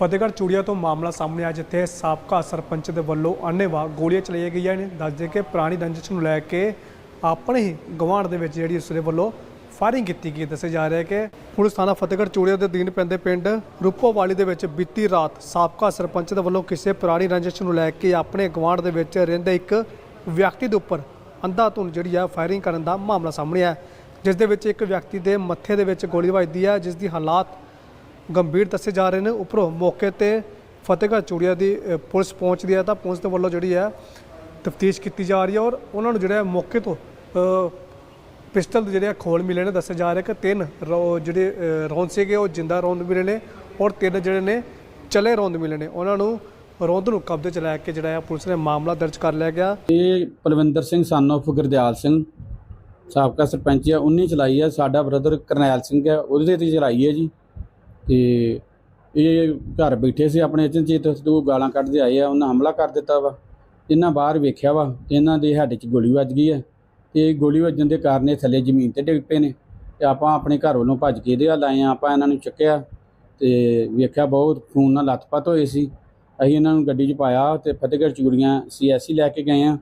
ਫਤਿਹਗੜ੍ਹ ਚੂੜੀਆ ਤੋਂ ਮਾਮਲਾ ਸਾਹਮਣੇ ਆਇਆ, ਜਿੱਥੇ ਸਾਬਕਾ ਸਰਪੰਚ ਦੇ ਵੱਲੋਂ ਅੰਨ੍ਹੇਵਾਹ ਗੋਲੀਆਂ ਚਲਾਈਆਂ ਗਈਆਂ ਨੇ। ਦੱਸਦੇ ਕਿ ਪੁਰਾਣੀ ਰੰਜਿਸ਼ ਨੂੰ ਲੈ ਕੇ ਆਪਣੇ ਹੀ ਗਵਾਂਢ ਦੇ ਵਿੱਚ ਜਿਹੜੀ ਉਸਦੇ ਵੱਲੋਂ ਫਾਇਰਿੰਗ ਕੀਤੀ ਗਈ। ਦੱਸਿਆ ਜਾ ਰਿਹਾ ਹੈ ਕਿ ਪੁਲਿਸ ਥਾਣਾ ਫਤਿਹਗੜ੍ਹ ਚੂੜੀਆ ਦੇ ਅਧੀਨ ਪੈਂਦੇ ਪਿੰਡ ਰੂਪੋਵਾਲੀ ਦੇ ਵਿੱਚ ਬੀਤੀ ਰਾਤ ਸਾਬਕਾ ਸਰਪੰਚ ਦੇ ਵੱਲੋਂ ਕਿਸੇ ਪੁਰਾਣੀ ਰੰਜਿਸ਼ ਨੂੰ ਲੈ ਕੇ ਆਪਣੇ ਗਵਾਂਢ ਦੇ ਵਿੱਚ ਰਹਿੰਦੇ ਇੱਕ ਵਿਅਕਤੀ ਦੇ ਉੱਪਰ ਅੰਧਾਧੁੰਦ ਜਿਹੜੀ ਆ ਫਾਇਰਿੰਗ ਕਰਨ ਦਾ ਮਾਮਲਾ ਸਾਹਮਣੇ ਆਇਆ ਜਿਸ ਦੇ ਵਿੱਚ ਇੱਕ ਵਿਅਕਤੀ ਦੇ ਮੱਥੇ ਦੇ ਵਿੱਚ ਗੋਲੀ ਵੱਜਦੀ ਹੈ, ਜਿਸ ਦੀ ਹਾਲਾਤ ਗੰਭੀਰ ਦੱਸੇ ਜਾ ਰਹੇ ਨੇ। ਉੱਪਰੋਂ ਮੌਕੇ ਤੇ ਫਤਿਹਗੜ੍ਹ ਚੂੜੀਆ ਦੀ ਪੁਲਿਸ ਪਹੁੰਚਦੀ ਹੈ ਤਾਂ ਪੁਲਿਸ ਦੇ ਵੱਲੋਂ ਜਿਹੜੀ ਹੈ ਤਫਤੀਸ਼ ਕੀਤੀ ਜਾ ਰਹੀ ਹੈ ਔਰ ਉਹਨਾਂ ਨੂੰ ਜਿਹੜਾ ਮੌਕੇ ਤੋਂ ਪਿਸਟਲ ਦੇ ਜਿਹੜੇ ਆ ਖੋਲ ਮਿਲੇ ਨੇ ਦੱਸਿਆ ਜਾ ਰਿਹਾ ਕਿ ਤਿੰਨ ਰੌ- ਜਿਹੜੇ ਅ, ਰੌਂਦ ਸੀਗੇ ਉਹ ਜਿੰਦਾ ਰੌਂਦ ਮਿਲੇ ਨੇ ਔਰ ਤਿੰਨ ਜਿਹੜੇ ਨੇ ਚਲੇ ਰੌਂਦ ਮਿਲੇ ਨੇ। ਉਹਨਾਂ ਨੂੰ ਰੌਂਦ ਨੂੰ ਕਬਜ਼ੇ 'ਚ ਲੈ ਕੇ ਜਿਹੜਾ ਹੈ ਪੁਲਿਸ ਨੇ ਮਾਮਲਾ ਦਰਜ ਕਰ ਲਿਆ ਗਿਆ। ਇਹ ਪਲਵਿੰਦਰ ਸਿੰਘ ਸਨ of ਗੁਰਦਿਆਲ ਸਿੰਘ ਸਾਬਕਾ ਸਰਪੰਚ ਆ ਉਹਨੇ ਚਲਾਈ ਹੈ ਸਾਡਾ ਬ੍ਰਦਰ ਕਰਨੈਲ ਸਿੰਘ ਹੈ ਉਹਦੇ ਤੇ ਚਲਾਈ ਹੈ ਜੀ। ਤੇ ਇਹ ਘਰ ਬੈਠੇ ਸੀ ਆਪਣੇ ਅਚਨਚੇਤ ਦੋ ਗਾਲਾਂ ਕੱਢਦੇ ਆਏ ਆ, ਉਹਨਾਂ ਹਮਲਾ ਕਰ ਦਿੱਤਾ ਵਾ। ਇਹਨਾਂ ਬਾਹਰ ਵੇਖਿਆ ਵਾ, ਇਹਨਾਂ ਦੇ ਹੱਡ 'ਚ ਗੋਲੀ ਵੱਜ ਗਈ ਹੈ ਤੇ ਗੋਲੀ ਵੱਜਣ ਦੇ ਕਾਰਨ ਇਹ ਥੱਲੇ ਜ਼ਮੀਨ ਤੇ ਡਿੱਗ ਪਏ ਨੇ। ਤੇ ਆਪਾਂ ਆਪਣੇ ਘਰ ਵੱਲੋਂ ਭੱਜ ਕੇ ਇਹਦੇ ਵੱਲ ਆਏ ਆ, ਆਪਾਂ ਇਹਨਾਂ ਨੂੰ ਚੱਕਿਆ ਤੇ ਵੇਖਿਆ ਬਹੁਤ ਖੂਨ ਨਾਲ ਲੱਥਪੱਥ ਹੋਏ ਸੀ। ਅਸੀਂ ਇਹਨਾਂ ਨੂੰ ਗੱਡੀ 'ਚ ਪਾਇਆ ਤੇ ਫਤਿਹਗੜ੍ਹ ਚੂੜੀਆਂ ਸੀਐਸਸੀ ਲੈ ਕੇ ਗਏ ਆ।